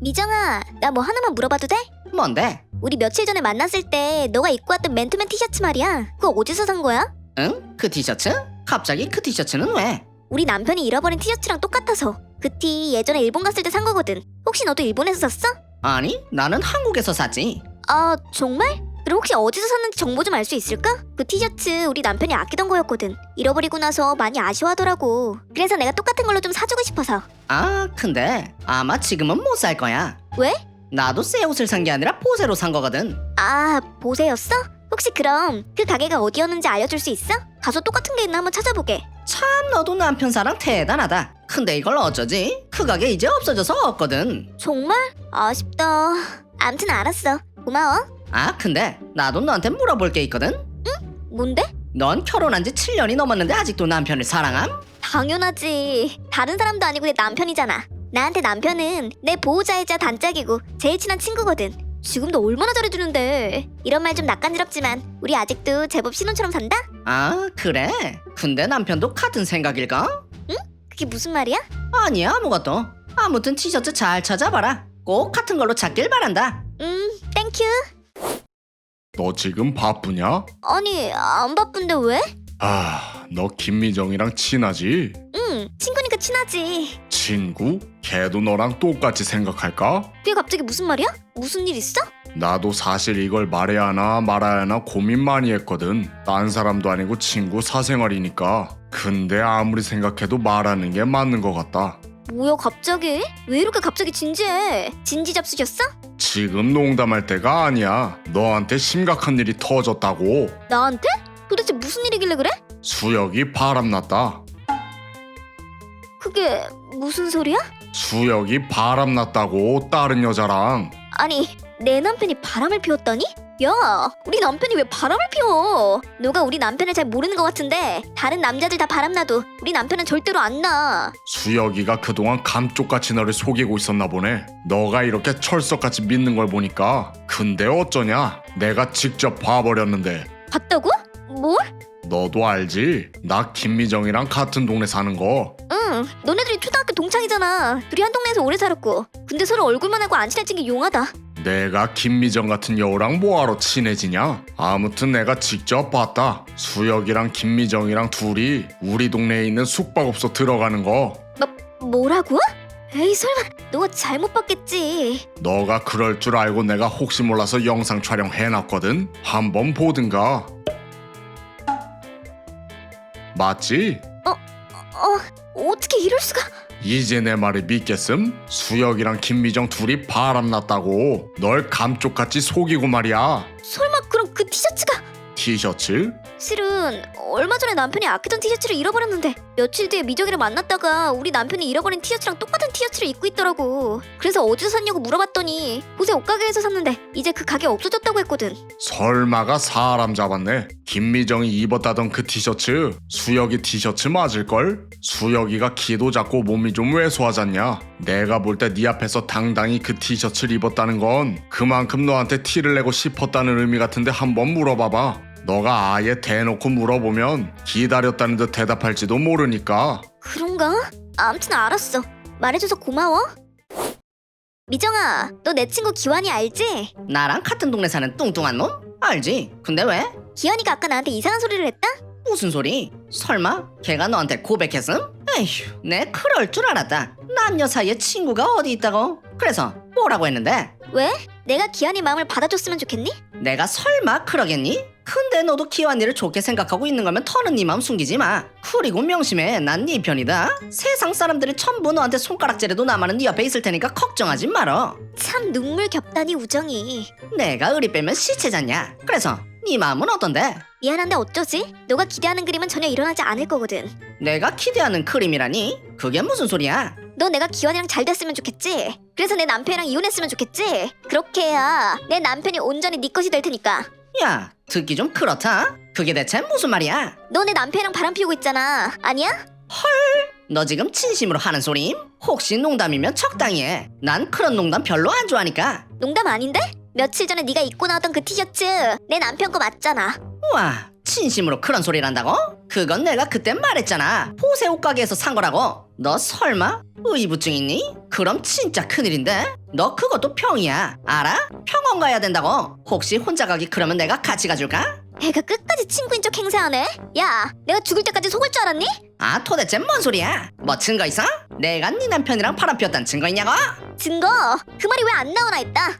미정아, 나 뭐 하나만 물어봐도 돼? 뭔데? 우리 며칠 전에 만났을 때 너가 입고 왔던 맨투맨 티셔츠 말이야. 그거 어디서 산 거야? 응? 그 티셔츠? 갑자기 그 티셔츠는 왜? 우리 남편이 잃어버린 티셔츠랑 똑같아서. 그 티 예전에 일본 갔을 때 산 거거든. 혹시 너도 일본에서 샀어? 아니, 나는 한국에서 샀지. 아, 정말? 그럼 혹시 어디서 샀는지 정보 좀 알 수 있을까? 그 티셔츠 우리 남편이 아끼던 거였거든. 잃어버리고 나서 많이 아쉬워하더라고. 그래서 내가 똑같은 걸로 좀 사주고 싶어서. 아, 근데 아마 지금은 못 살 거야. 왜? 나도 새 옷을 산 게 아니라 보세로 산 거거든. 아, 보세였어? 혹시 그럼 그 가게가 어디였는지 알려줄 수 있어? 가서 똑같은 게 있나 한번 찾아보게. 참 너도 남편 사랑 대단하다. 근데 이걸 어쩌지? 그 가게 이제 없어져서 없거든. 정말? 아쉽다. 암튼 알았어. 고마워. 아, 근데 나도 너한테 물어볼 게 있거든. 뭔데? 넌 결혼한 지 7년이 넘었는데 아직도 남편을 사랑함? 당연하지. 다른 사람도 아니고 내 남편이잖아. 나한테 남편은 내 보호자이자 단짝이고 제일 친한 친구거든. 지금도 얼마나 잘해주는데. 이런 말 좀 낯간지럽지만 우리 아직도 제법 신혼처럼 산다? 아, 그래? 근데 남편도 같은 생각일까? 그게 무슨 말이야? 아니야, 아무것도. 아무튼 티셔츠 잘 찾아봐라. 꼭 같은 걸로 찾길 바란다. 음, 땡큐. 너 지금 바쁘냐? 아니, 안 바쁜데 왜? 아, 너 김미정이랑 친하지? 응, 친구니까 친하지. 친구? 걔도 너랑 똑같이 생각할까? 그게 갑자기 무슨 말이야? 무슨 일 있어? 나도 사실 이걸 말해야 하나 말아야 하나 고민 많이 했거든. 딴 사람도 아니고 친구 사생활이니까. 근데 아무리 생각해도 말하는 게 맞는 것 같다. 뭐야, 갑자기? 왜 이렇게 갑자기 진지해? 진지 잡수셨어? 지금 농담할 때가 아니야. 너한테 심각한 일이 터졌다고. 나한테? 도대체 무슨 일이길래 그래? 수혁이 바람났다. 그게 무슨 소리야? 수혁이 바람났다고 다른 여자랑. 아니 내 남편이 바람을 피웠다니? 야 우리 남편이 왜 바람을 피워 너가 우리 남편을 잘 모르는 것 같은데 다른 남자들 다 바람나도 우리 남편은 절대로 안 나 수혁이가 그동안 감쪽같이 너를 속이고 있었나 보네. 너가 이렇게 철석같이 믿는 걸 보니까. 근데 어쩌냐? 내가 직접 봐버렸는데. 봤다고? 뭘? 너도 알지? 나 김미정이랑 같은 동네 사는 거. 응 너네들이 초등학교 동창이잖아 둘이 한 동네에서 오래 살았고 근데 서로 얼굴만 하고 안 친해진 게 용하다 내가 김미정 같은 여우랑 뭐하러 친해지냐? 아무튼 내가 직접 봤다. 수혁이랑 김미정이랑 둘이 우리 동네에 있는 숙박업소 들어가는 거. 뭐라고? 에이 설마 너가 잘못 봤겠지 너가 그럴 줄 알고 내가 혹시 몰라서 영상 촬영 해놨거든. 한번 보든가. 맞지? 어 어떻게 이럴 수가 이제 내 말을 믿겠음? 수혁이랑 김미정 둘이 바람났다고 널 감쪽같이 속이고 말이야. 설마 그럼 그 티셔츠가 티셔츠? 실은 얼마 전에 남편이 아끼던 티셔츠를 잃어버렸는데 며칠 뒤에 미정이를 만났다가 우리 남편이 잃어버린 티셔츠랑 똑같은 티셔츠를 입고 있더라고 그래서 어디서 샀냐고 물어봤더니 곳에 옷가게에서 샀는데 이제 그 가게 없어졌다고 했거든 설마가 사람 잡았네. 김미정이 입었다던 그 티셔츠 수혁이 티셔츠 맞을걸? 수혁이가 키도 작고 몸이 좀 왜소하잖냐? 내가 볼 때 네 앞에서 당당히 그 티셔츠를 입었다는 건 그만큼 너한테 티를 내고 싶었다는 의미 같은데 한번 물어봐봐. 너가 아예 대놓고 물어보면 기다렸다는 듯 대답할지도 모르니까. 그런가? 암튼 알았어 말해줘서 고마워 미정아 너 내 친구 기환이 알지? 나랑 같은 동네 사는 뚱뚱한 놈? 알지? 근데 왜? 기환이가 아까 나한테 이상한 소리를 했다? 무슨 소리? 설마 걔가 너한테 고백했음? 에휴, 내 그럴 줄 알았다. 남녀 사이에 친구가 어디 있다고? 그래서 뭐라고 했는데? 왜? 내가 기환이 마음을 받아줬으면 좋겠니? 내가 설마 그러겠니? 근데 너도 기완이를 좋게 생각하고 있는 거면 터는 네 마음 숨기지 마. 그리고 명심해, 난 네 편이다. 세상 사람들이 전부 너한테 손가락질해도 나만은 네 옆에 있을 테니까 걱정하지 말어. 참 눈물 겹다니 우정이 내가 의리 빼면 시체잖냐. 그래서 네 마음은 어떤데? 미안한데 어쩌지? 너가 기대하는 그림은 전혀 일어나지 않을 거거든 내가 기대하는 그림이라니? 그게 무슨 소리야? 너 내가 기환이랑 잘 됐으면 좋겠지? 그래서 내 남편이랑 이혼했으면 좋겠지? 그렇게 해야 내 남편이 온전히 네 것이 될 테니까 야, 듣기 좀 그렇다. 그게 대체 무슨 말이야? 너내 남편이랑 바람 피우고 있잖아 아니야? 너 지금 진심으로 하는 소림? 혹시 농담이면 적당히 해. 난 그런 농담 별로 안 좋아하니까. 농담 아닌데? 며칠 전에 네가 입고 나왔던 그 티셔츠 내 남편 거 맞잖아 우와, 진심으로 그런 소리를 한다고? 그건 내가 그때 말했잖아. 보세 옷가게에서 산 거라고. 너 설마 의부증 있니? 그럼 진짜 큰일인데? 너 그것도 평이야 알아? 평원 가야 된다고 혹시 혼자 가기 그러면 내가 같이 가줄까? 애가 끝까지 친구인 척 행세하네. 야, 내가 죽을 때까지 속을 줄 알았니? 아 도대체 뭔 소리야? 뭐 증거 있어? 내가 네 남편이랑 바람 피웠단 증거 있냐고? 증거. 그 말이 왜 안 나오나 했다.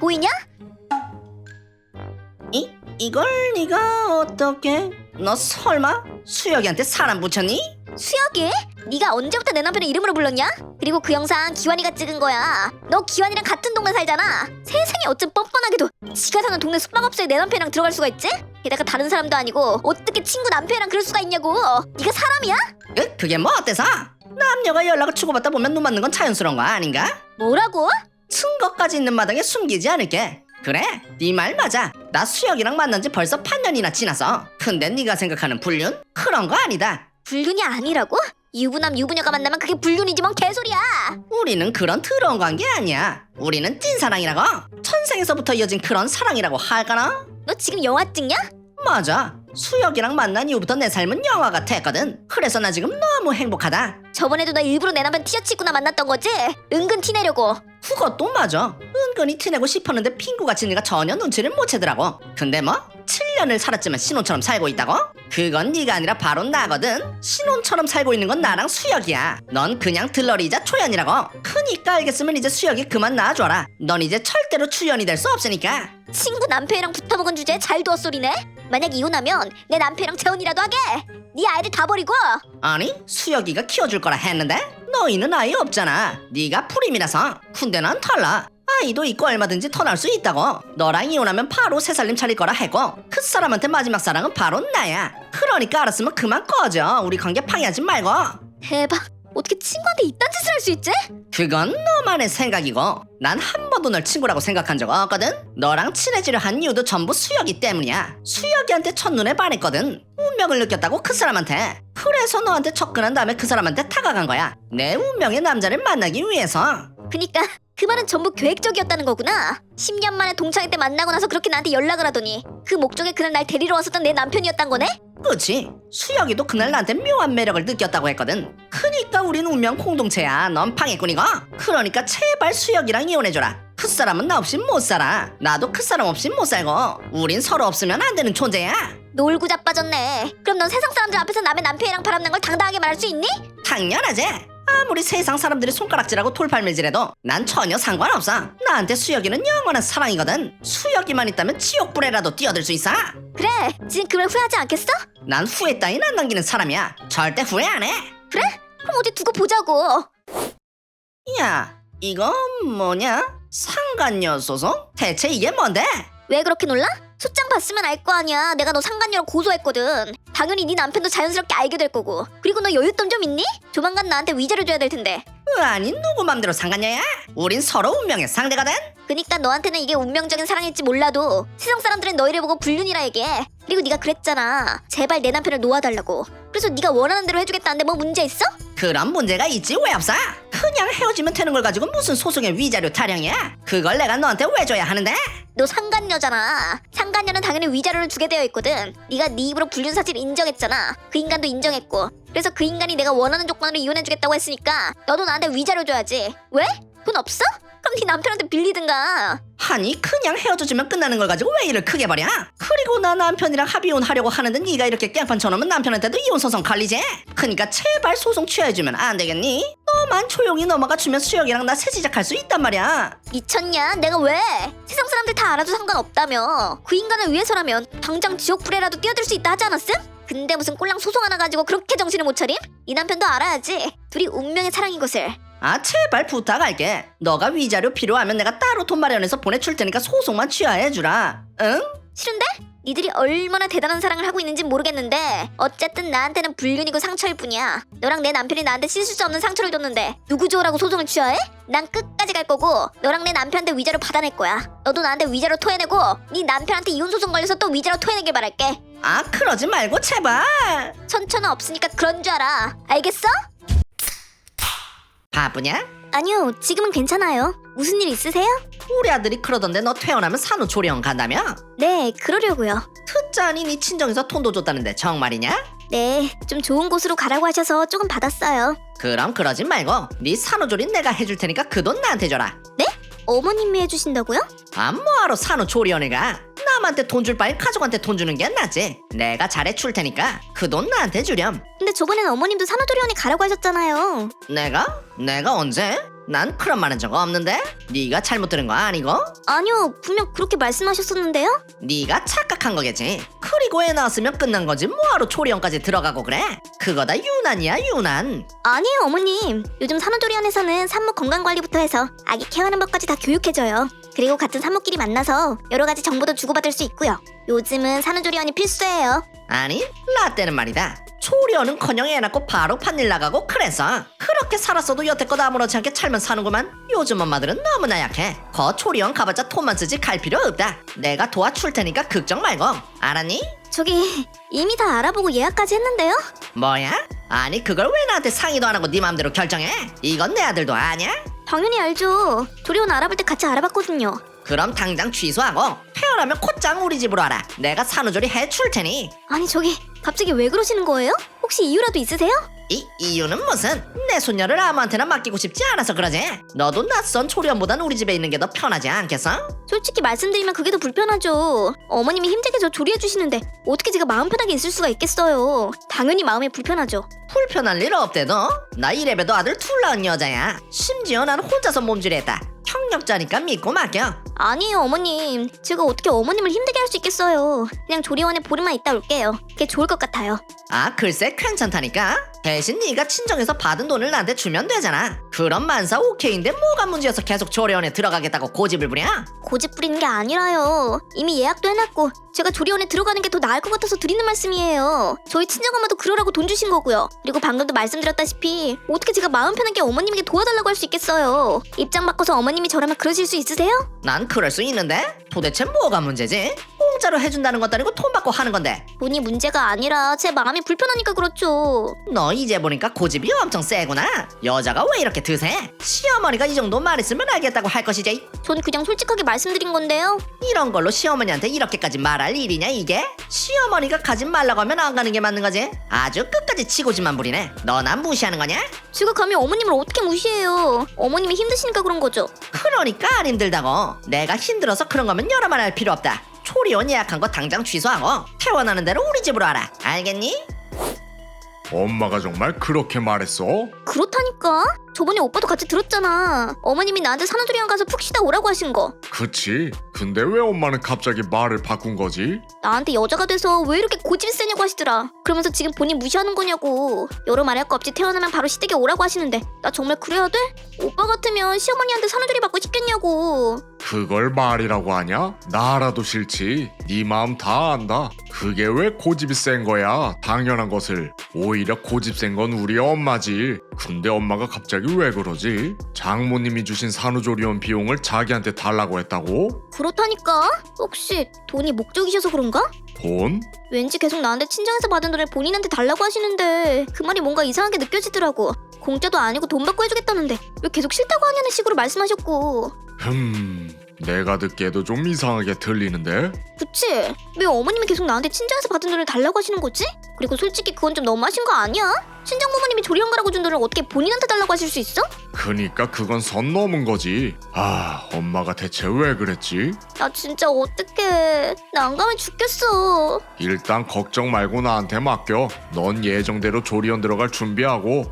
보이냐? 이, 이걸 네가 어떻게? 너 설마 수혁이한테 사람 붙였니? 수혁이? 네가 언제부터 내 남편의 이름으로 불렀냐? 그리고 그 영상 기환이가 찍은 거야. 너 기환이랑 같은 동네 살잖아. 세상에 어쩜 뻔뻔하게도 지가 사는 동네 숙박업소에 내 남편이랑 들어갈 수가 있지? 게다가 다른 사람도 아니고 어떻게 친구 남편이랑 그럴 수가 있냐고. 네가 사람이야? 으, 그게 뭐 어때서? 남녀가 연락을 주고받다 보면 눈 맞는 건 자연스러운 거 아닌가? 뭐라고? 증거까지 있는 마당에 숨기지 않을게. 그래, 네 말 맞아. 나 수혁이랑 만난 지 벌써 8년이나 지났어. 근데 네가 생각하는 불륜? 그런 거 아니다. 불륜이 아니라고? 유부남 유부녀가 만나면 그게 불륜이지 뭔 개소리야. 우리는 그런 더러운 관계 아니야. 우리는 찐사랑이라고. 천생에서부터 이어진 그런 사랑이라고 할까나? 너 지금 영화 찍냐? 맞아. 수혁이랑 만난 이후부터 내 삶은 영화 같았거든. 그래서 나 지금 너무 행복하다. 저번에도 나 일부러 내 남편 티셔츠 입고 나 만났던 거지? 은근 티내려고. 그것도 맞아. 은근히 티내고 싶었는데 핑구같이 네가 전혀 눈치를 못 채더라고. 근데 뭐? 7년을 살았지만 신혼처럼 살고 있다고? 그건 네가 아니라 바로 나거든. 신혼처럼 살고 있는 건 나랑 수혁이야. 넌 그냥 들러리이자 초연이라고. 크니까 알겠으면 이제 수혁이 그만 놔줘라. 넌 이제 절대로 추연이 될 수 없으니까. 친구 남편이랑 붙어먹은 주제에 잘 두어 소리네? 만약 이혼하면 내 남편이랑 재혼이라도 하게! 네 아이들 다 버리고! 아니 수혁이가 키워줄 거라 했는데 너희는 아이 없잖아. 네가 프림이라서. 근데 난 달라. 아이도 있고 얼마든지 터날 수 있다고. 너랑 이혼하면 바로 새 살림 차릴 거라 했고 그 사람한테 마지막 사랑은 바로 나야. 그러니까 알았으면 그만 꺼져. 우리 관계 방해하지 말고. 대박! 어떻게 친구한테 이딴 짓을 할 수 있지? 그건 너만의 생각이고 난 한 번도 널 친구라고 생각한 적 없거든 너랑 친해지려 한 이유도 전부 수혁이 때문이야 수혁이한테 첫눈에 반했거든 운명을 느꼈다고 그 사람한테 그래서 너한테 접근한 다음에 그 사람한테 다가간 거야 내 운명의 남자를 만나기 위해서 그니까 그 말은 전부 계획적이었다는 거구나. 10년 만에 동창회 때 만나고 나서 그렇게 나한테 연락을 하더니 그 목적에 그날 날 데리러 왔었던 내 남편이었단 거네? 그치. 수혁이도 그날 나한테 묘한 매력을 느꼈다고 했거든. 그니까 우린 운명 공동체야. 넌 방해꾼이고. 그러니까 제발 수혁이랑 이혼해줘라. 그 사람은 나 없이 못 살아. 나도 그 사람 없이 못 살고. 우린 서로 없으면 안 되는 존재야. 놀고 자빠졌네. 그럼 넌 세상 사람들 앞에서 남의 남편이랑 바람난 걸 당당하게 말할 수 있니? 당연하지 아무리 세상 사람들이 손가락질하고 돌팔매질해도 난 전혀 상관없어 나한테 수혁이는 영원한 사랑이거든 수혁이만 있다면 지옥불에라도 뛰어들 수 있어 그래 지금 그말 후회하지 않겠어? 난 후회 따윈 안 남기는 사람이야 절대 후회 안해 그럼 어디 두고 보자고 야, 이거 뭐냐? 상간녀 소송? 대체 이게 뭔데? 왜 그렇게 놀라? 소장 봤으면 알 거 아니야. 내가 너 상간녀로 고소했거든. 당연히 네 남편도 자연스럽게 알게 될 거고. 그리고 너 여윳돈 좀 있니? 조만간 나한테 위자료 줘야 될 텐데. 으, 아니 누구 맘대로 상간녀야? 우린 서로 운명의 상대거든? 그니까 너한테는 이게 운명적인 사랑일지 몰라도 세상 사람들은 너희를 보고 불륜이라 얘기해. 그리고 네가 그랬잖아. 제발 내 남편을 놓아달라고. 그래서 네가 원하는 대로 해주겠다는데 뭐 문제 있어? 그런 문제가 있지 왜 없어? 그냥 헤어지면 되는 걸 가지고 무슨 소송의 위자료 타령이야? 그걸 내가 너한테 왜 줘야 하는데? 너 상간녀잖아. 상간녀는 당연히 위자료를 주게 되어 있거든. 네가 네 입으로 불륜 사실 인정했잖아. 그 인간도 인정했고. 그래서 그 인간이 내가 원하는 조건으로 이혼해주겠다고 했으니까 너도 나한테 위자료 줘야지. 왜? 돈 없어? 그럼 네 남편한테 빌리든가. 아니 그냥 헤어져주면 끝나는 걸 가지고 왜 일을 크게 벌여? 그리고 나 남편이랑 합의혼 하려고 하는데 네가 이렇게 깽판 쳐놓으면 남편한테도 이혼 소송 걸리지? 그니까 제발 소송 취하해주면 안 되겠니? 너만 조용히 넘어가 주면 수혁이랑 나 새 시작할 수 있단 말이야 미쳤냐? 내가 왜? 세상 사람들 다 알아도 상관없다며. 그 인간을 위해서라면 당장 지옥불에라도 뛰어들 수 있다 하지 않았음? 근데 무슨 꼴랑 소송 하나 가지고 그렇게 정신을 못 차림? 이 남편도 알아야지. 둘이 운명의 사랑인 것을. 아 제발 부탁할게 너가 위자료 필요하면 내가 따로 돈 마련해서 보내줄 테니까 소송만 취하해주라 응? 싫은데? 니들이 얼마나 대단한 사랑을 하고 있는지 모르겠는데 어쨌든 나한테는 불륜이고 상처일 뿐이야 너랑 내 남편이 나한테 씻을 수 없는 상처를 줬는데 누구 좋으라고 소송을 취하해? 난 끝까지 갈 거고 너랑 내 남편한테 위자료 받아낼 거야 너도 나한테 위자료 토해내고 네 남편한테 이혼 소송 걸려서 또 위자료 토해내길 바랄게 아 그러지 말고 제발 천천은 없으니까 그런 줄 알아 알겠어? 바쁘냐? 아니요 지금은 괜찮아요 무슨 일 있으세요? 우리 아들이 그러던데 너 퇴원하면 산후조리원 간다며? 네 그러려고요 듣자니 네 친정에서 돈도 줬다는데 정말이냐? 네, 좀 좋은 곳으로 가라고 하셔서 조금 받았어요. 그럼 그러지 말고 네 산후조리 내가 해줄 테니까 그 돈 나한테 줘라 어머님이 해주신다고요? 아 뭐하러 산후조리원회가 남한테 돈 줄 바엔 가족한테 돈 주는 게 낫지 내가 잘해줄 테니까 그 돈 나한테 주렴 근데 저번엔 어머님도 산후조리원에 가라고 하셨잖아요. 내가? 내가 언제? 난 그런 말 한 적 없는데? 네가 잘못 들은 거 아니고? 아니요, 분명 그렇게 말씀하셨었는데요? 네가 착각한 거겠지 그리고 애 낳았으면 끝난 거지 뭐하러 조리원까지 들어가고 그래? 그거 다 유난이야 유난 아니에요, 어머님. 요즘 산후조리원에서는 산모 건강관리부터 해서 아기 케어하는 법까지 다 교육해줘요. 그리고 같은 산모끼리 만나서 여러 가지 정보도 주고받을 수 있고요. 요즘은 산후조리원이 필수예요. 아니 라떼는 말이다 조리원은커녕 애 낳고 바로 판일 나가고 그래서 그렇게 살았어도 여태껏 아무렇지 않게 살면 사는구만 요즘 엄마들은 너무나 약해 거 조리원 가봤자 돈만 쓰지 갈 필요 없다 내가 도와줄 테니까 걱정 말고 알았니? 저기 이미 다 알아보고 예약까지 했는데요? 뭐야? 아니 그걸 왜 나한테 상의도 안 하고 네 맘대로 결정해? 이건 내 아들도 아냐? 당연히 알죠. 조리원 알아볼 때 같이 알아봤거든요. 그럼 당장 취소하고 태어나면 곧장 우리 집으로 와라 내가 산후조리 해줄 테니 아니 저기 갑자기 왜 그러시는 거예요? 혹시 이유라도 있으세요? 이 이유는 무슨? 내 손녀를 아무한테나 맡기고 싶지 않아서 그러지. 너도 낯선 초련보단 우리 집에 있는 게 더 편하지 않겠어? 솔직히 말씀드리면 그게 더 불편하죠. 어머님이 힘들게 저 조리해 주시는데 어떻게 제가 마음 편하게 있을 수가 있겠어요. 당연히 마음이 불편하죠. 불편할 일 없대도. 나 이래봬도 아들 둘 낳은 여자야. 심지어 난 혼자서 몸질했다. 경력자니까 믿고 맡겨. 아니에요 어머님. 제가 어떻게 어머님을 힘들게 할 수 있겠어요. 그냥 조리원에 보름만 있다 올게요. 그게 좋을 것 같아요. 아 글쎄 괜찮다니까. 대신 네가 친정에서 받은 돈을 나한테 주면 되잖아. 그럼 만사 오케이인데 뭐가 문제여서 계속 조리원에 들어가겠다고 고집을 부려? 고집 부리는 게 아니라요. 이미 예약도 해놨고 제가 조리원에 들어가는 게 더 나을 것 같아서 드리는 말씀이에요. 저희 친정엄마도 그러라고 돈 주신 거고요. 그리고 방금도 말씀드렸다시피 어떻게 제가 마음 편하게 어머님에게 도와달라고 할 수 있겠어요. 입장 바꿔서 어머님이 저라면 그러실 수 있으세요? 난 그럴 수 있는데 도대체 뭐가 문제지? 공짜로 해준다는 것도 아니고 돈 받고 하는 건데 돈이 문제가 아니라 제 마음이 불편하니까 그렇죠. 너 이제 보니까 고집이 엄청 세구나. 여자가 왜 이렇게 드세? 시어머니가 이 정도 말했으면 알겠다고 할 것이지. 전 그냥 솔직하게 말씀드린 건데요. 이런 걸로 시어머니한테 이렇게까지 말할 일이냐 이게? 시어머니가 가지 말라고 하면 안 가는 게 맞는 거지. 아주 끝까지 치고지만 부리네. 너 난 무시하는 거냐? 제가 감히 어머님을 어떻게 무시해요? 어머님이 힘드시니까 그런 거죠. 그러니까 안 힘들다고. 내가 힘들어서 그런 거면 여러 말 할 필요 없다. 초리원 예약한 거 당장 취소하고 퇴원하는 대로 우리 집으로 와라. 알겠니? 엄마가 정말 그렇게 말했어? 그렇다니까. 저번에 오빠도 같이 들었잖아. 어머님이 나한테 산후조리원 가서 푹 쉬다 오라고 하신 거. 그치? 근데 왜 엄마는 갑자기 말을 바꾼 거지? 나한테 여자가 돼서 왜 이렇게 고집이 세냐고 하시더라. 그러면서 지금 본인 무시하는 거냐고. 여러 말할 거 없이 태어나면 바로 시댁에 오라고 하시는데 나 정말 그래야 돼? 오빠 같으면 시어머니한테 산후조리 받고 싶겠냐고. 그걸 말이라고 하냐? 나라도 싫지. 네 마음 다 안다. 그게 왜 고집이 센 거야? 당연한 것을. 오히려 고집 센 건 우리 엄마지. 근데 엄마가 갑자기 왜 그러지? 장모님이 주신 산후조리원 비용을 자기한테 달라고 했다고? 그렇다니까. 혹시 돈이 목적이셔서 그런가? 돈? 왠지 계속 나한테 친정에서 받은 돈을 본인한테 달라고 하시는데 그 말이 뭔가 이상하게 느껴지더라고. 공짜도 아니고 돈 받고 해주겠다는데 왜 계속 싫다고 하냐는 식으로 말씀하셨고. 흠... 내가 듣기에도 좀 이상하게 들리는데? 그치? 왜 어머님이 계속 나한테 친정에서 받은 돈을 달라고 하시는 거지? 그리고 솔직히 그건 좀 너무하신 거 아니야? 친정 부모님이 조리원 가라고 준 돈을 어떻게 본인한테 달라고 하실 수 있어? 그니까 그건 선 넘은 거지. 아, 엄마가 대체 왜 그랬지? 나 진짜 어떡해. 난감해 죽겠어. 일단 걱정 말고 나한테 맡겨. 넌 예정대로 조리원 들어갈 준비하고.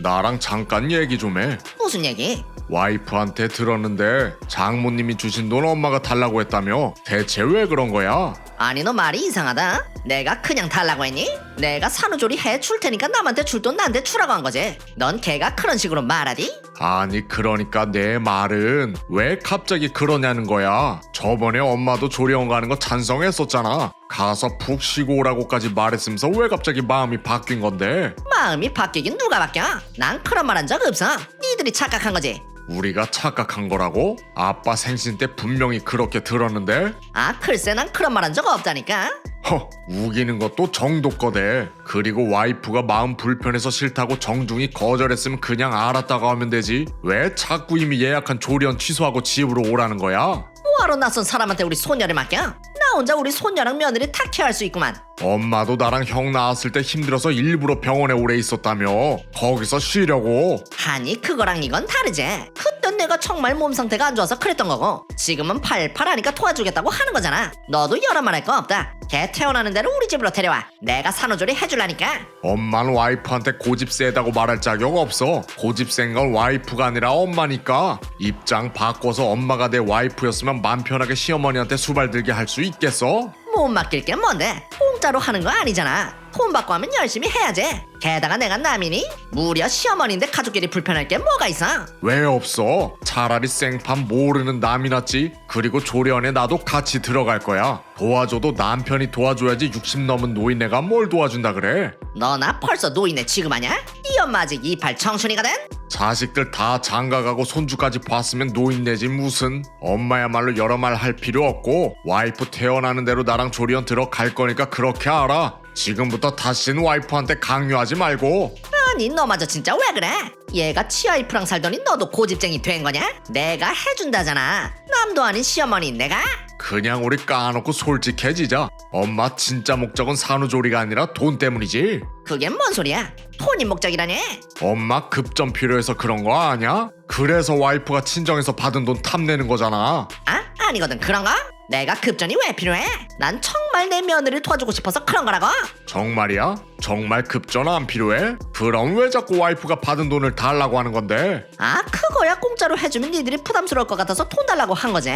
나랑 잠깐 얘기 좀 해. 무슨 얘기? 와이프한테 들었는데 장모님이 주신 돈 엄마가 달라고 했다며. 대체 왜 그런 거야? 아니 너 말이 이상하다. 내가 그냥 달라고 했니? 내가 산후조리 해줄 테니까 남한테 줄 돈 나한테 주라고 한 거지. 넌 걔가 그런 식으로 말하디? 아니 그러니까 내 말은 왜 갑자기 그러냐는 거야. 저번에 엄마도 조리원 가는 거 찬성했었잖아. 가서 푹 쉬고 오라고까지 말했으면서 왜 갑자기 마음이 바뀐 건데? 마음이 바뀌긴 누가 바뀌어? 난 그런 말 한 적 없어. 니들이 착각한 거지. 우리가 착각한 거라고? 아빠 생신 때 분명히 그렇게 들었는데? 아 글쎄 난 그런 말 한 적 없다니까. 허, 우기는 것도 정도 거대. 그리고 와이프가 마음 불편해서 싫다고 정중히 거절했으면 그냥 알았다고 하면 되지. 왜 자꾸 이미 예약한 조리원 취소하고 집으로 오라는 거야? 뭐하러 낯선 사람한테 우리 소녀를 맡겨? 나 혼자 우리 손녀랑 며느리 다 케어할 수 있구만. 엄마도 나랑 형 낳았을 때 힘들어서 일부러 병원에 오래 있었다며. 거기서 쉬려고. 아니 그거랑 이건 다르지. 그땐 내가 정말 몸 상태가 안 좋아서 그랬던 거고 지금은 팔팔하니까 도와주겠다고 하는 거잖아. 너도 여러 말할 거 없다. 걔 태어나는 대로 우리 집으로 데려와. 내가 산후조리 해줄라니까. 엄마는 와이프한테 고집 세다고 말할 자격 없어. 고집 센 건 와이프가 아니라 엄마니까. 입장 바꿔서 엄마가 내 와이프였으면 맘 편하게 시어머니한테 수발 들게 할 수 있 겠어? 못 맡길 게 뭔데 공짜로 하는 거 아니잖아 돈 받고 하면 열심히 해야지 게다가 내가 남이니 무려 시어머니인데 가족끼리 불편할 게 뭐가 있어 왜 없어? 차라리 생판 모르는 남이 낫지. 그리고 조련에 나도 같이 들어갈 거야. 도와줘도 남편이 도와줘야지 60 넘은 노인네가 뭘 도와준다 그래? 너나 벌써 노인네 취급하냐? 이 엄마 아직 이팔 청춘이거든 자식들 다 장가가고 손주까지 봤으면 노인네지 무슨. 엄마야말로 여러 말 할 필요 없고 와이프 태어나는 대로 나랑 조리원 들어갈 거니까 그렇게 알아. 지금부터 다시는 와이프한테 강요하지 말고. 아니 너마저 진짜 왜 그래? 얘가 치아이프랑 살더니 너도 고집쟁이 된 거냐? 내가 해준다잖아 남도 아닌 시어머니 내가? 그냥 우리 까놓고 솔직해지자. 엄마 진짜 목적은 산후조리가 아니라 돈 때문이지. 그게 뭔 소리야? 돈이 목적이라니? 엄마 급전 필요해서 그런 거 아냐? 그래서 와이프가 친정에서 받은 돈 탐내는 거잖아. 아? 아니거든 그런 거? 내가 급전이 왜 필요해? 난 정말 내 며느리를 도와주고 싶어서 그런 거라고 정말이야? 정말 급전 안 필요해? 그럼 왜 자꾸 와이프가 받은 돈을 달라고 하는 건데? 아 그거야 공짜로 해주면 니들이 부담스러울 것 같아서 돈 달라고 한 거지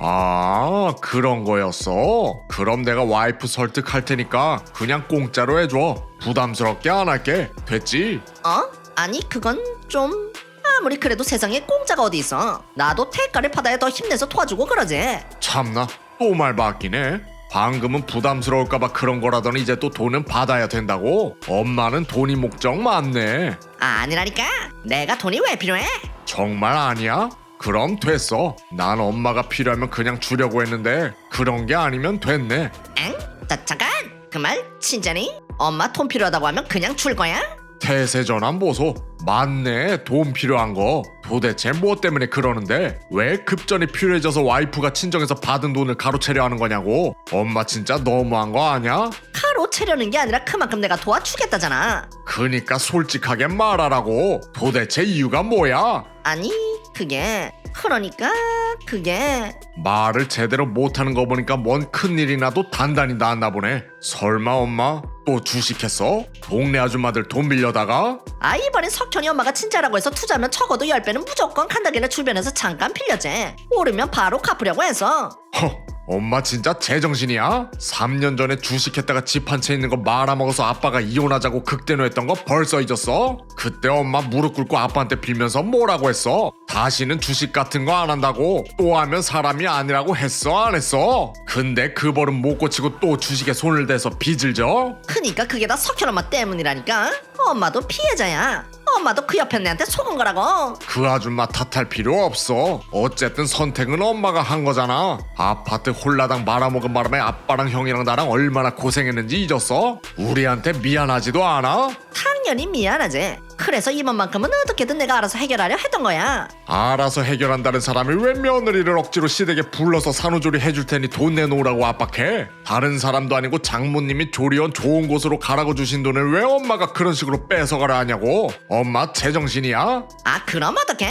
아, 그런 거였어? 그럼 내가 와이프 설득할 테니까 그냥 공짜로 해줘. 부담스럽게 안 할게. 됐지? 어? 아니 그건 좀 아무리 그래도 세상에 공짜가 어디 있어 나도 대가를 받아야 더 힘내서 도와주고 그러지 참나, 또 말 바뀌네. 방금은 부담스러울까봐 그런 거라더니 이제 또 돈은 받아야 된다고? 엄마는 돈이 목적 많네. 아니라니까 내가 돈이 왜 필요해? 정말 아니야? 그럼 됐어. 난 엄마가 필요하면 그냥 주려고 했는데 그런 게 아니면 됐네. 엥? 자, 잠깐 그 말 진짜니? 엄마 돈 필요하다고 하면 그냥 줄 거야? 태세 전환 보소. 맞네. 돈 필요한 거. 도대체 뭐 때문에 그러는데 왜 급전이 필요해져서 와이프가 친정에서 받은 돈을 가로채려 하는 거냐고. 엄마 진짜 너무한 거 아니야? 가로 채려는 게 아니라 그만큼 내가 도와주겠다잖아 그니까 솔직하게 말하라고. 도대체 이유가 뭐야? 아니 그게 그러니까 그게 말을 제대로 못하는 거 보니까 뭔 큰일이 나도 단단히 나왔나 보네. 설마 엄마 또 주식했어? 동네 아줌마들 돈 빌려다가? 아 이번엔 석현이 엄마가 진짜라고 해서 투자하면 적어도 10배는 무조건 간다길래 주변에서 잠깐 빌렸지 오르면 바로 갚으려고 해서 허, 엄마 진짜 제정신이야? 3년 전에 주식했다가 집 한 채 있는 거 말아먹어서 아빠가 이혼하자고 극대노했던 거 벌써 잊었어? 그때 엄마 무릎 꿇고 아빠한테 빌면서 뭐라고 했어? 다시는 주식 같은 거 안 한다고 또 하면 사람이 아니라고 했어 안 했어? 근데 그 버릇 못 고치고 또 주식에 손을 대서 빚을 져? 그니까 그게 다 석현 엄마 때문이라니까 엄마도 피해자야 엄마도 그 옆에 내한테 속은 거라고 그 아줌마 탓할 필요 없어. 어쨌든 선택은 엄마가 한 거잖아. 아파트 홀라당 말아먹은 바람에 아빠랑 형이랑 나랑 얼마나 고생했는지 잊었어? 우리한테 미안하지도 않아? 당연히 미안하지 그래서 이번만큼은 어떻게든 내가 알아서 해결하려 했던 거야 알아서 해결한다는 사람이 왜 며느리를 억지로 시댁에 불러서 산후조리 해줄 테니 돈 내놓으라고 압박해? 다른 사람도 아니고 장모님이 조리원 좋은 곳으로 가라고 주신 돈을 왜 엄마가 그런 식으로 뺏어가라 하냐고? 엄마 제정신이야? 아 그럼 어떡해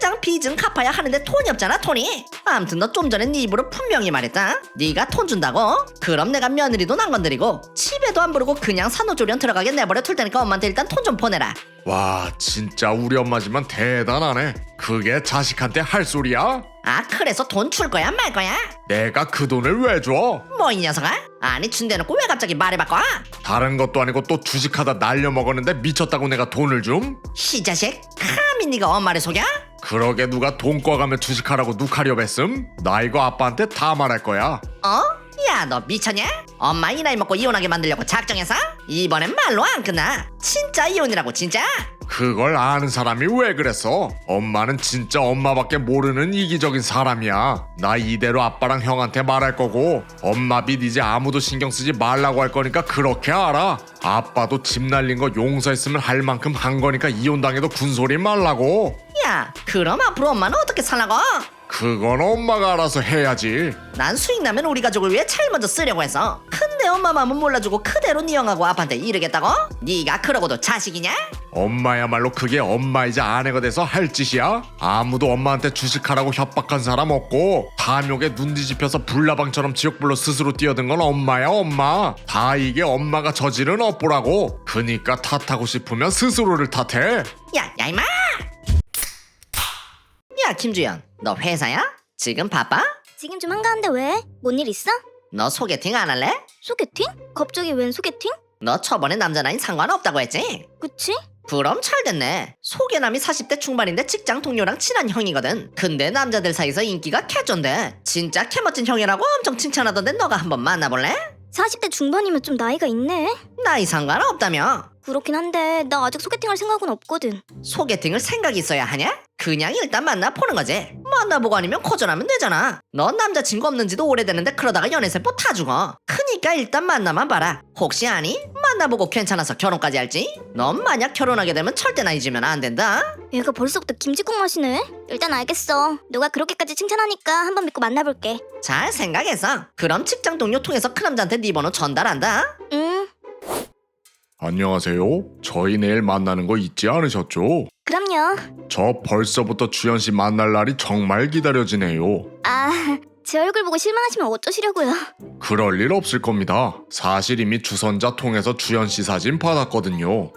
당장 빚은 갚아야 하는데 돈이 없잖아 돈이 암튼 너 좀 전에 네 입으로 분명히 말했다 네가 돈 준다고? 그럼 내가 며느리도 안 건드리고 집에도 안 부르고 그냥 산후조리원 들어가게 내버려 둘 테니까 엄마한테 일단 돈 좀 보내라 와 진짜 우리 엄마지만 대단하네. 그게 자식한테 할 소리야? 아 그래서 돈 줄 거야 말 거야? 내가 그 돈을 왜 줘? 뭐 이 녀석아? 아니 준대놓고 왜 갑자기 말을 바꿔? 다른 것도 아니고 또 주식하다 날려 먹었는데 미쳤다고 내가 돈을 줌? 이 자식 감히 네가 엄마를 속여? 그러게 누가 돈 꿔 가며 주식하라고 누카려 했음? 나 이거 아빠한테 다 말할 거야. 어? 야 너 미쳤냐? 엄마 이 나이 먹고 이혼하게 만들려고 작정해서? 이번엔 말로 안 끝나 진짜 이혼이라고 진짜? 그걸 아는 사람이 왜 그랬어? 엄마는 진짜 엄마밖에 모르는 이기적인 사람이야. 나 이대로 아빠랑 형한테 말할 거고 엄마 빚 이제 아무도 신경 쓰지 말라고 할 거니까 그렇게 알아. 아빠도 집 날린 거 용서했으면 할 만큼 한 거니까 이혼 당해도 군소리 말라고. 야 그럼 앞으로 엄마는 어떻게 살라고? 그건 엄마가 알아서 해야지. 난 수익 나면 우리 가족을 위해 차를 먼저 쓰려고 해서 근데 엄마 마음은 몰라주고 그대로 니영하고 아빠한테 이르겠다고? 네가 그러고도 자식이냐? 엄마야말로 그게 엄마이자 아내가 돼서 할 짓이야? 아무도 엄마한테 주식하라고 협박한 사람 없고 탐욕에 눈 뒤집혀서 불나방처럼 지옥불로 스스로 뛰어든 건 엄마야 엄마 다 이게 엄마가 저지른 업보라고 그니까 탓하고 싶으면 스스로를 탓해 야, 야 임마! 야 김주연 너 회사야? 지금 바빠? 지금 좀 한가한데 왜? 뭔 일 있어? 너 소개팅 안 할래? 소개팅? 갑자기 웬 소개팅? 너 저번에 남자 나이 상관없다고 했지? 그치? 그럼 잘 됐네. 소개남이 40대 중반인데 직장 동료랑 친한 형이거든. 근데 남자들 사이에서 인기가 개쩐데. 진짜 개멋진 형이라고 엄청 칭찬하던데 너가 한번 만나볼래? 40대 중반이면 좀 나이가 있네. 나이 상관없다며. 그렇긴 한데 나 아직 소개팅할 생각은 없거든. 소개팅을 생각이 있어야 하냐? 그냥 일단 만나보는 거지. 만나보고 아니면 거절하면 되잖아. 넌 남자친구 없는지도 오래됐는데 그러다가 연애세포 타 죽어. 크니까 일단 만나만 봐라. 혹시 아니? 만나보고 괜찮아서 결혼까지 할지? 넌 만약 결혼하게 되면 절대 나이 지면 안 된다. 얘가 벌써부터 김치국 마시네. 일단 알겠어. 너가 그렇게까지 칭찬하니까 한번 믿고 만나볼게. 잘 생각해서. 그럼 직장 동료 통해서 그 남자한테 네 번호 전달한다. 응. 안녕하세요 저희 내일 만나는 거 잊지 않으셨죠? 그럼요. 저 벌써부터 주연 씨 만날 날이 정말 기다려지네요 아, 제 얼굴 보고 실망하시면 어쩌시려고요. 그럴 일 없을 겁니다 사실 이미 주선자 통해서 주연 씨 사진 받았거든요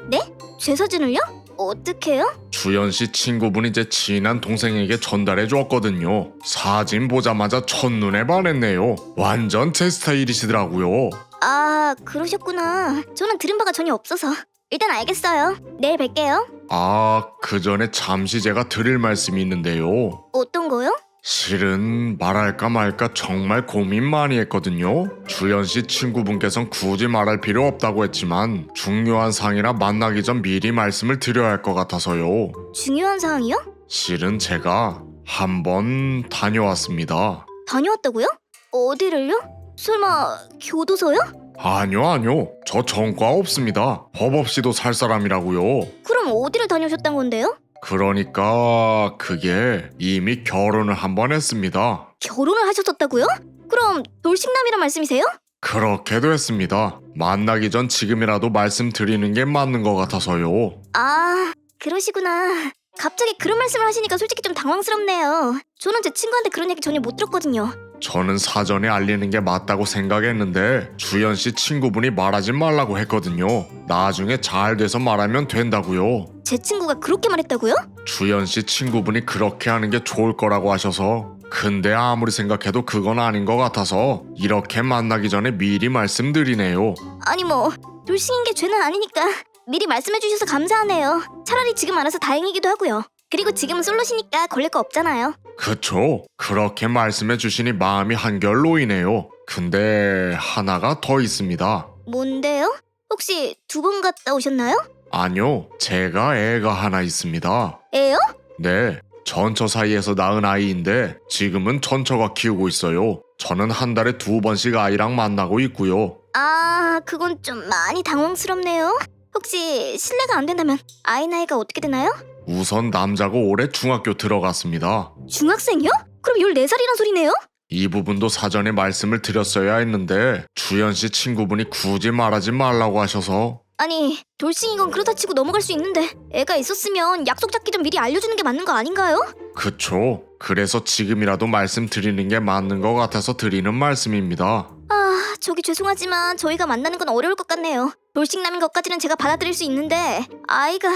제 사진을요? 어떡해요? 주연 씨 친구분이 제 친한 동생에게 전달해 줬거든요. 사진 보자마자 첫눈에 반했네요. 완전 제 스타일이시더라고요. 아, 그러셨구나. 저는 들은 바가 전혀 없어서. 일단 알겠어요. 내일 뵐게요. 아, 그 전에 잠시 제가 드릴 말씀이 있는데요. 어떤 거요? 실은 말할까 말까 정말 고민 많이 했거든요. 주연 씨 친구분께선 굳이 말할 필요 없다고 했지만 중요한 상이라 만나기 전 미리 말씀을 드려야 할 것 같아서요. 중요한 사항이요? 실은 제가 한번 다녀왔습니다. 다녀왔다고요? 어디를요? 설마 교도소요? 아니요, 아니요. 저 전과 없습니다. 법 없이도 살 사람이라고요. 그럼 어디를 다녀오셨단 건데요? 그러니까 그게 이미 결혼을 한 번 했습니다. 결혼을 하셨었다고요? 그럼 돌싱남이란 말씀이세요? 그렇게도 했습니다. 만나기 전 지금이라도 말씀드리는 게 맞는 것 같아서요. 아, 그러시구나. 갑자기 그런 말씀을 하시니까 솔직히 좀 당황스럽네요. 저는 제 친구한테 그런 얘기 전혀 못 들었거든요. 저는 사전에 알리는 게 맞다고 생각했는데 주연 씨 친구분이 말하지 말라고 했거든요. 나중에 잘 돼서 말하면 된다고요. 제 친구가 그렇게 말했다고요? 주연 씨 친구분이 그렇게 하는 게 좋을 거라고 하셔서 근데 아무리 생각해도 그건 아닌 것 같아서 이렇게 만나기 전에 미리 말씀드리네요. 아니 뭐 돌싱인 게 죄는 아니니까 미리 말씀해 주셔서 감사하네요. 차라리 지금 알아서 다행이기도 하고요. 그리고 지금은 솔로시니까 걸릴 거 없잖아요. 그쵸? 그렇게 말씀해 주시니 마음이 한결 놓이네요. 근데 하나가 더 있습니다. 뭔데요? 혹시 두 번 갔다 오셨나요? 아니요, 제가 애가 하나 있습니다. 애요? 네, 전처 사이에서 낳은 아이인데 지금은 전처가 키우고 있어요. 저는 한 달에 두 번씩 아이랑 만나고 있고요. 아, 그건 좀 많이 당황스럽네요. 혹시 실례가 안 된다면 아이 나이가 어떻게 되나요? 우선 남자고 올해 중학교 들어갔습니다. 중학생이요? 그럼 14살이란 소리네요? 이 부분도 사전에 말씀을 드렸어야 했는데 주연 씨 친구분이 굳이 말하지 말라고 하셔서 아니, 돌싱인 건 그렇다 치고 넘어갈 수 있는데 애가 있었으면 약속 잡기 전 미리 알려주는 게 맞는 거 아닌가요? 그쵸. 그래서 지금이라도 말씀드리는 게 맞는 것 같아서 드리는 말씀입니다. 아, 저기 죄송하지만 저희가 만나는 건 어려울 것 같네요. 돌싱남인 것까지는 제가 받아들일 수 있는데 아이가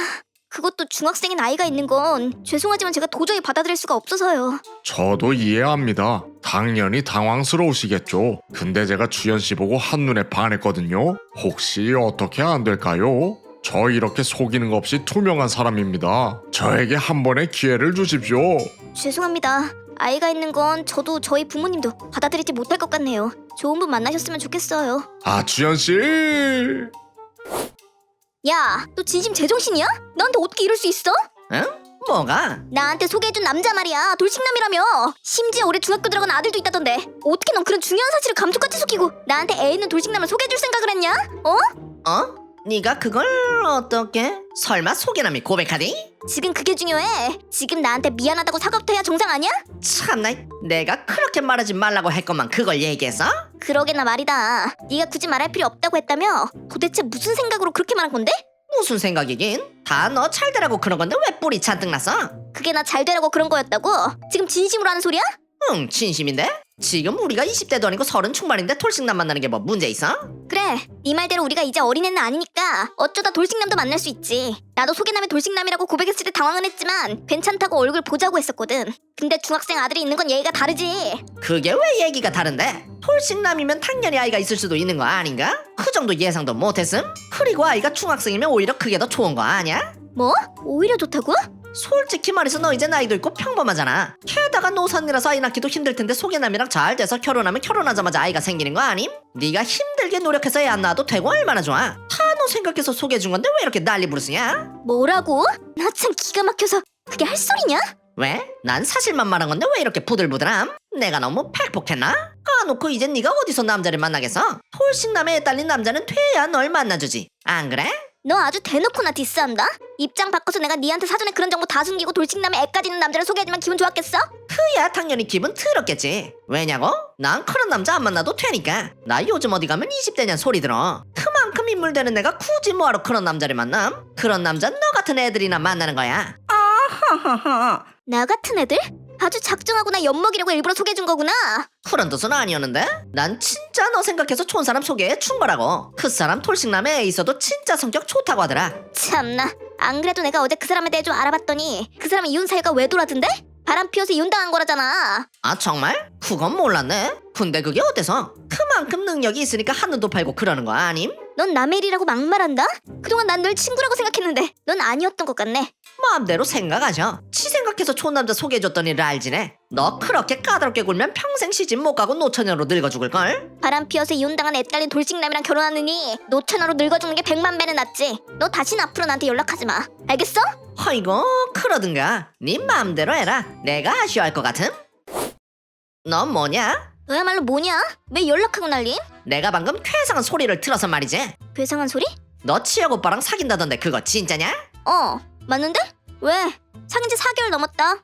그것도 중학생인 아이가 있는 건 죄송하지만 제가 도저히 받아들일 수가 없어서요. 저도 이해합니다. 당연히 당황스러우시겠죠. 근데 제가 주연 씨 보고 한눈에 반했거든요. 혹시 어떻게 안 될까요? 저 이렇게 속이는 거 없이 투명한 사람입니다. 저에게 한 번의 기회를 주십시오. 죄송합니다. 아이가 있는 건 저도 저희 부모님도 받아들이지 못할 것 같네요. 좋은 분 만나셨으면 좋겠어요. 아, 주연 씨! 야, 너 진심 제정신이야? 나한테 어떻게 이럴 수 있어? 응? 뭐가? 나한테 소개해준 남자 말이야. 돌싱남이라며. 심지어 올해 중학교 들어간 아들도 있다던데. 어떻게 넌 그런 중요한 사실을 감쪽같이 속이고 나한테 애 있는 돌싱남을 소개해줄 생각을 했냐? 어? 어? 네가 그걸 어떻게? 설마 소개남이 고백하디? 지금 그게 중요해. 지금 나한테 미안하다고 사과부터 해야 정상 아니야? 참나 내가 그렇게 말하지 말라고 할 것만 그걸 얘기해서? 그러게나 말이다. 네가 굳이 말할 필요 없다고 했다며? 도대체 무슨 생각으로 그렇게 말한 건데? 무슨 생각이긴? 다 너 잘 되라고 그런 건데 왜 뿔이 잔뜩 났어? 그게 나 잘 되라고 그런 거였다고? 지금 진심으로 하는 소리야? 응 진심인데? 지금 우리가 20대도 아니고 서른 중반인데 돌싱남 만나는 게 뭐 문제 있어? 그래, 네 말대로 우리가 이제 어린애는 아니니까 어쩌다 돌싱남도 만날 수 있지. 나도 소개남의 돌싱남이라고 고백했을 때 당황은 했지만 괜찮다고 얼굴 보자고 했었거든. 근데 중학생 아들이 있는 건 얘기가 다르지. 그게 왜 얘기가 다른데? 돌싱남이면 당연히 아이가 있을 수도 있는 거 아닌가? 그 정도 예상도 못했음? 그리고 아이가 중학생이면 오히려 그게 더 좋은 거 아니야? 뭐? 오히려 좋다고? 솔직히 말해서 너 이제 나이도 있고 평범하잖아 게다가 노산이라서 아이 낳기도 힘들 텐데 소개남이랑 잘 돼서 결혼하면 결혼하자마자 아이가 생기는 거 아님? 네가 힘들게 노력해서 애 안 낳아도 되고 얼마나 좋아 다 너 생각해서 소개해준 건데 왜 이렇게 난리 부르스냐? 뭐라고? 나 참 기가 막혀서 그게 할 소리냐? 왜? 난 사실만 말한 건데 왜 이렇게 부들부들함? 내가 너무 팩폭했나? 까놓고 이젠 네가 어디서 남자를 만나겠어? 홀싱남에 딸린 남자는 돼야 널 만나주지 안 그래? 너 아주 대놓고 나 디스한다? 입장 바꿔서 내가 니한테 사전에 그런 정보 다 숨기고 돌싱남에 애까지 있는 남자를 소개해주면 기분 좋았겠어? 그야 당연히 기분 더럽겠지 왜냐고? 난 그런 남자 안 만나도 되니까 나 요즘 어디 가면 20대년 소리 들어 그만큼 인물 되는 내가 굳이 뭐하러 그런 남자를 만남? 그런 남자 너 같은 애들이나 만나는 거야 아하하하 나 같은 애들? 아주 작정하고 나 엿먹이려고 일부러 소개해준 거구나. 그런 뜻은 아니었는데? 난 진짜 너 생각해서 좋은 사람 소개해 준 거라고 그 사람 톨싱남에 애 있어도 진짜 성격 좋다고 하더라 참나. 안 그래도 내가 어제 그 사람에 대해 좀 알아봤더니 그 사람이 이혼 사유가 왜 돌아던데? 바람 피워서 이혼당한 거라잖아. 아 정말? 그건 몰랐네 근데 그게 어때서? 그만큼 능력이 있으니까 한눈도 팔고 그러는 거 아님? 넌 남의 일이라고 막말한다? 그동안 난 널 친구라고 생각했는데 넌 아니었던 것 같네. 마음대로 생각하죠. 지 생각해서 좋은 남자 소개해줬던 일을 알지네. 너 그렇게 까다롭게 굴면 평생 시집 못 가고 노처녀로 늙어 죽을걸? 바람 피워서 이혼당한 애 딸린 돌직남이랑 결혼하느니 노처녀로 늙어 죽는 게 백만 배는 낫지. 너 다신 앞으로 나한테 연락하지 마. 알겠어? 아이고 그러든가. 네 마음대로 해라. 내가 아쉬워할 것 같음? 너 뭐냐? 너야말로 뭐냐? 왜 연락하고 난림? 내가 방금 괴상한 소리를 들어서 말이지. 괴상한 소리? 너 치혁 오빠랑 사귄다던데 그거 진짜냐? 어, 맞는데? 왜? 사귄 지 4개월 넘었다.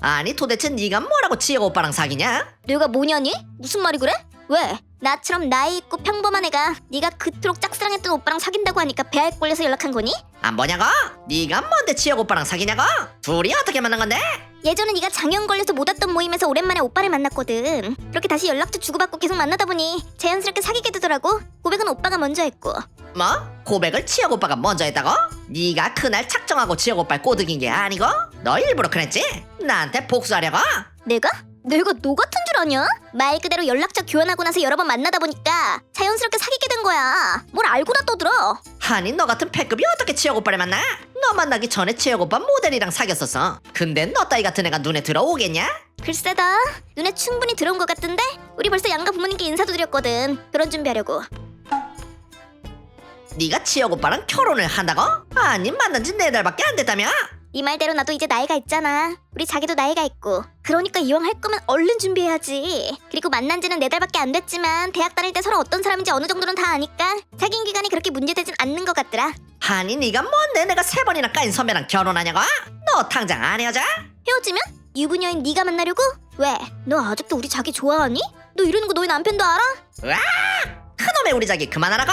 아니 도대체 네가 뭐라고 치혁 오빠랑 사귀냐? 내가 뭐냐니? 무슨 말이 그래? 왜? 나처럼 나이 있고 평범한 애가 네가 그토록 짝사랑했던 오빠랑 사귄다고 하니까 배알 꼴려서 연락한 거니? 안 보냐고? 네가 뭔데 치혁 오빠랑 사귀냐고? 둘이 어떻게 만난 건데? 예전에 네가 장염 걸려서 못 왔던 모임에서 오랜만에 오빠를 만났거든. 그렇게 다시 연락도 주고받고 계속 만나다 보니 자연스럽게 사귀게 되더라고. 고백은 오빠가 먼저 했고. 뭐? 고백을 치혁 오빠가 먼저 했다고? 네가 그날 작정하고 치혁 오빠를 꼬드긴 게 아니고? 너 일부러 그랬지? 나한테 복수하려고? 내가? 내가 너 같은 줄 아냐? 말 그대로 연락처 교환하고 나서 여러 번 만나다 보니까 자연스럽게 사귀게 된 거야. 뭘 알고나 떠들어. 아니 너 같은 패급이 어떻게 치혁 오빠를 만나? 너 만나기 전에 치혁 오빠 모델이랑 사귀었었어 근데 너 따위 같은 애가 눈에 들어오겠냐? 글쎄다. 눈에 충분히 들어온 것 같은데? 우리 벌써 양가 부모님께 인사도 드렸거든. 결혼 준비하려고. 네가 치혁 오빠랑 결혼을 한다고? 아니 만난 지 네 달밖에 안 됐다며? 네 말대로 나도 이제 나이가 있잖아. 우리 자기도 나이가 있고. 그러니까 이왕 할 거면 얼른 준비해야지. 그리고 만난 지는 네 달밖에 안 됐지만 대학 다닐 때 서로 어떤 사람인지 어느 정도는 다 아니까 사귄 기간이 그렇게 문제되진 않는 것 같더라. 아니 네가 뭔데 내가 세 번이나 까인 선배랑 결혼하냐고? 너 당장 안 헤어져? 헤어지면 유부녀인 네가 만나려고? 왜? 너 아직도 우리 자기 좋아하니? 너 이러는 거 너희 남편도 알아? 그놈의 우리 자기 그만하라고?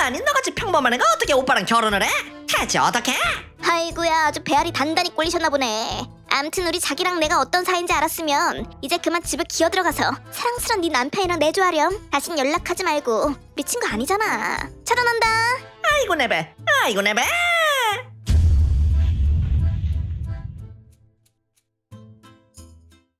아니 너같이 평범한 애가 어떻게 오빠랑 결혼을 해? 대체 어떻게? 아이고야 아주 배알이 단단히 꼴리셨나 보네. 암튼 우리 자기랑 내가 어떤 사이인지 알았으면 이제 그만 집에 기어 들어가서 사랑스런 네 남편이랑 내조하렴. 다신 연락하지 말고 미친 거 아니잖아. 차단한다. 아이고 내배 아이고 내배